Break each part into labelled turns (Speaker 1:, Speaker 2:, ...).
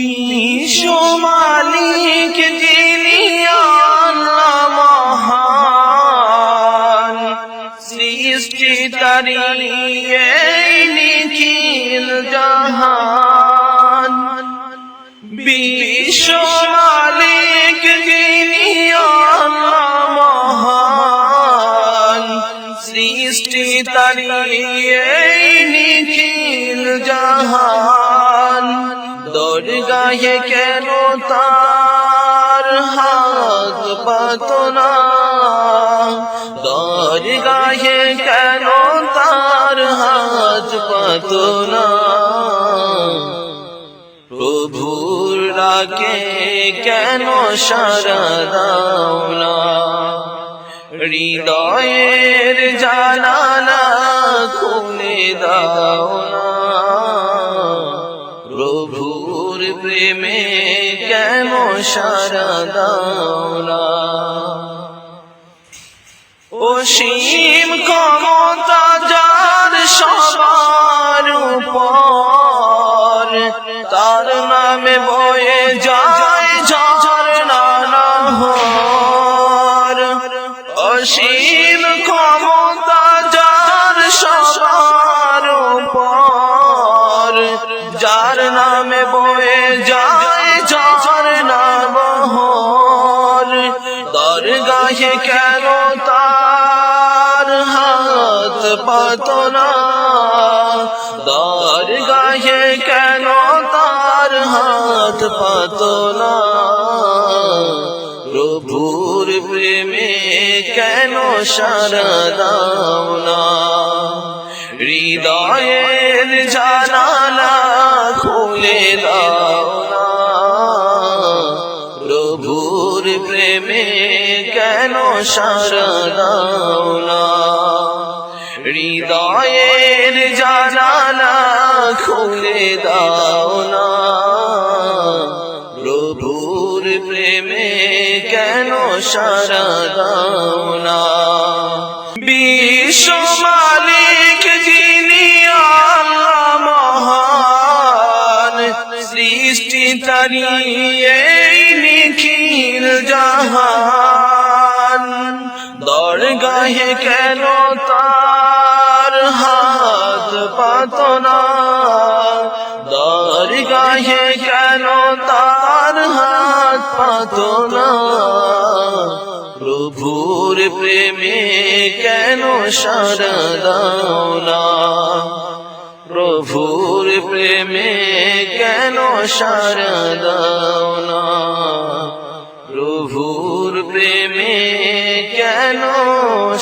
Speaker 1: বিশ্ব মালিক যিনি মহান সৃষ্টি তারিয়ে নিখিল জাহান। বিশ্ব মালিক যিনি মহান সৃষ্টি তারিয়ে নিখিল জাহান। দরগাহে কেন তার হাত পাতনা দরগাহে কেন তার হাত পাতনা প্রভুর রাগে কেন সারা দাও না? হৃদয়ের জানালা খুলে দাও প্রেমে কেন সারা না অসীম ক্ষমতা যার সবার উপর, তার নামে বয়ে যায় ঝড় নানা হর অসীম ক্ষমতা যার নামে বয়ে যায় ঝড় না বহর দরগাহে কেন তার হাত পাতনা দরগাহে কেন তার হাত পাতনা প্রভুর প্রেমে কেন সারা দাও না? হৃদয়ের খুলে দাও প্রেমে কেন সারা না হৃদয়ের জানালা খুলে দাও না প্রভুর প্রেমে কেন সারা দাও না বিশ্ব সৃষ্টি তারিয়ে নিখিল জাহান। দরগাহে কেন তার হাত পাতনা দরগাহে কেন তার হাত পাতনা প্রভুর প্রেমে কেন সারা দাও না? প্রভুর প্রেমে কেন সারা দাও না প্রভুর প্রেমে কেন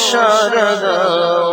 Speaker 1: সারা দাও